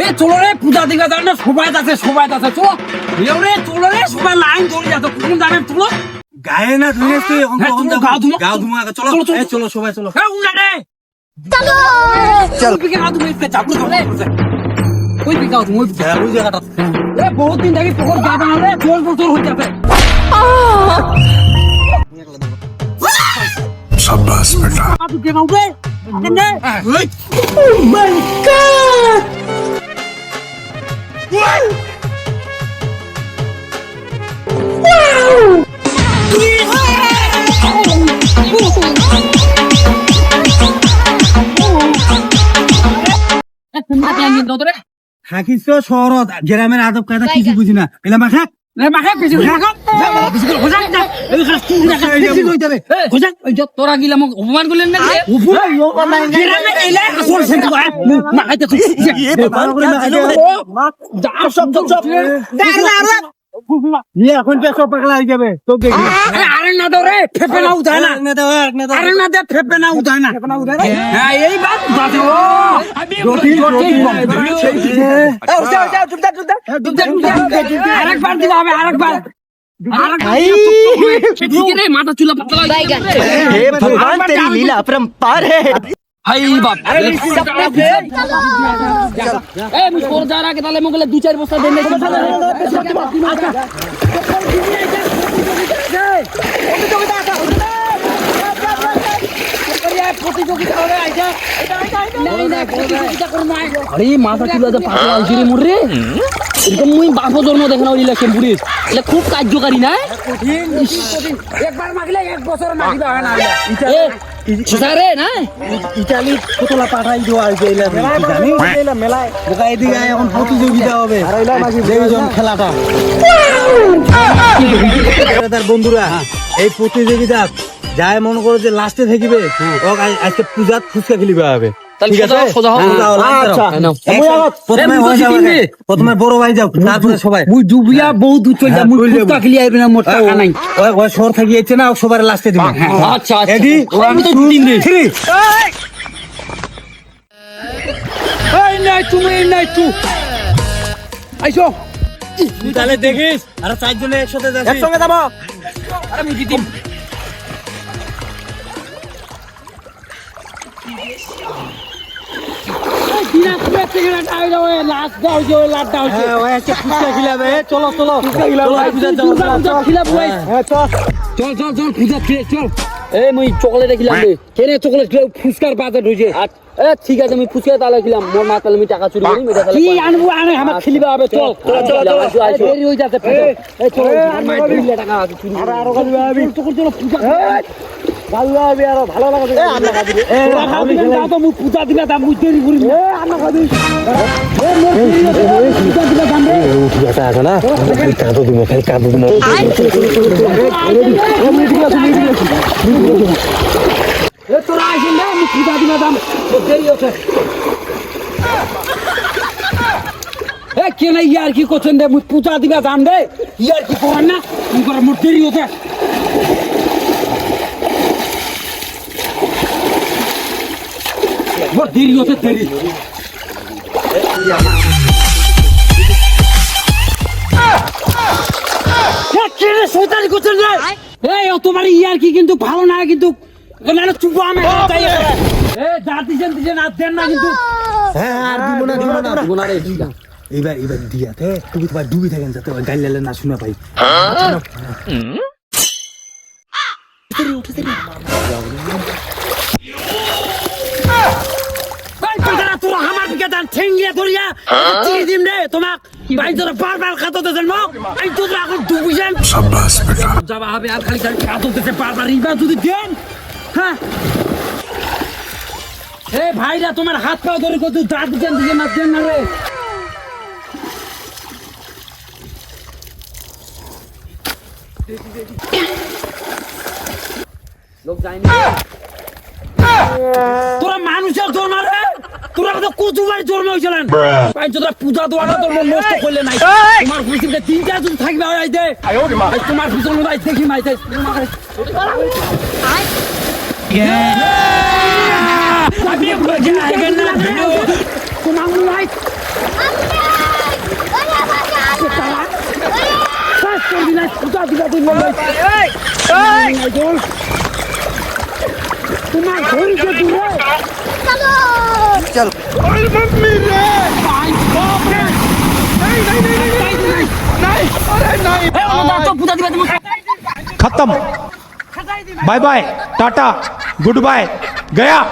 এ চলো রে পূজা দিকে যান না সবাই আছে সবাই আছে চলো। এও রে চলো রে সবাই লাইন ধরে যাচ্ছে কোন জানে চলো। গায়ে না ধুয়ে তুই এখন গাও ধুমা। গাও ধুমা চলো। এ চলো। সবাই চলো। হ্যাঁ উনা রে। চলো। চল। পিকে গাও ধুমে ইতে চাপু ধরে ওই পিকে গাও ধুমে ঝাড়ু জায়গাটা। এ বহুত দিন থেকে পকর গা বানা রে জোর বছর হয়ে যাবে। শাবাশ বেটা। আপ গেমাও রে। ওই মাই দাও রে থাকিস তো শহরত গ্রামের আদব কায়দা কিছু বুঝি না এলা মাখা তোরা গিলা মোক অপমান করলেন না রে গ্রামে এলে আসল সেন্ট করে না খাইতে তুই ভালো করে মাখা দে। যা সব সব সব নিয়ে এখন পেছো পাগলা হয়ে যাবে তো দেখি আরে আরে না দাও রে ফেপে না উঠায় না না দাও না দাও আরে না দে ফেপে না উঠায় না হ্যাঁ এই বাত বাত ও জটিল, জটিল। আরেকবার দিবা হবে আরেকবার মাথা চুলা পাতলা हे भगवान तेरी लीला अपरंपार है হাই বাপ। এ মুই তোর যার আগে তাহলে মোগলে দু চার বস্তা দেন আরে মাথা চুলা যে পাতলা হয়েছে রে মুরে এরকম মুই বাপ জন্ম দেখে না ইলেকশন পুলিশ এটা খুব কার্যকারী না? একবার মাগলে এক বছর মাগিবা না রে না? ইটালি কতলা পাঠাই দেওয়া হয়েছে এলা জানি মেলায় বোকা এদিকে এখন প্রতিযোগিতা হবে। খেলাটা। তার বন্ধুরা এই প্রতিযোগিতা যাই মনে করো যে লাস্টে থাকিবে আজ- আজকে পূজাত ফুচকা খেলিবা হবে। হ্যাঁ। আচ্ছা। প্রথমে মুই হয়ে বড় ভাই যাও তারপরে সবাই। মুই ডুবিয়া বহু দূর চলে যা মুই হ্যাঁ, কুত্তা খেলি আইবে না মোর নাই। ওই ওই শহর থাকি যাচ্ছে না সবার লাস্টে দিবে। আচ্ছা আচ্ছা। রেডি আমি তো দুদিন রে থ্রি এই নাই তুমি এই নাই তু। আইসো। তাহলে দেখিস আর চারজনে একসাথে যাচ্ছি। একসঙ্গে যাব। আমি দিদিম দিনাজপুরের চলো এই মুই চকলেট খিলাম রে চকলেট খেয়ে ফুচকার ঢুকে এ ঠিক আছে আমি ফুচকা তাহলে খিলাম মোর মা তাহলে আমি টাকা চুরি করি আমার খেলিবা হবে চল চল চল চল দেরি যাচ্ছে ভালো হবে আর ভালো লাগে এ আন্না খাবি। এ খাবি দাও তো মুই পূজা দিলা দাম মুই দেরি করি এ আন্না খাবি। এ আছে পূজা দিলা দাম রে ফুচকা আছে না? কাঁদো দিব খালি কাঁদো দিব এ তোরা আইছিস না আমি পূজা দিলা দাম দেরি এ কেন ইয়ার কি করছেন রে? মুই পূজা দিবা দাম রে? ইয়ার কি করেন না? মুই করে মোর দেরি হচ্ছে মোর দেরি হচ্ছে দেরি। এ, কে রে, শয়তানি করছেন রে? এই, ও তোমার ইয়ার কি কিন্তু ভালো না কিন্তু না না চুপ আমি। তাই এ যা দিছেন দিছেন আর দেন না কিন্তু। হ্যাঁ আর দিব না দিব না গুনা রে এবার এবার দিয়াতে তুমি তোমার ডুবি থাকেন যাতে না শুনে পাই ভাই ঠেঙ্গিয়া ধরিয়া হ্যাঁ? দিয়ে দিম রে তোমাক ভাই তোর বারবার খাততে জন্ম আমি তো এখন ডুবি যান বেটা। যাব হবে আর খালি খালি খাততে বারবার ইবা যদি দেন হ্যাঁ? এ ভাইরা তোমার হাত পা ধরে কত দাঁত দেন দিয়ে মাছ দেন না রে। লোক যায়নি। তোরা মানুষ ধর মারে? তোরা তো কচুবাড়ি জন্ম হয়েছিলেন। তোরা পূজা দোয়া না তোর নষ্ট করলে নাই। তোমার পিছনে তিনটা যদি থাকবে আজ দে। তোমার পিছনে আজ দেখি মাই তোমার নাই चल। बाप रे। नहीं नहीं नहीं नहीं नहीं नहीं अरे नहीं तो खत्म। Bye bye tata good bye गया।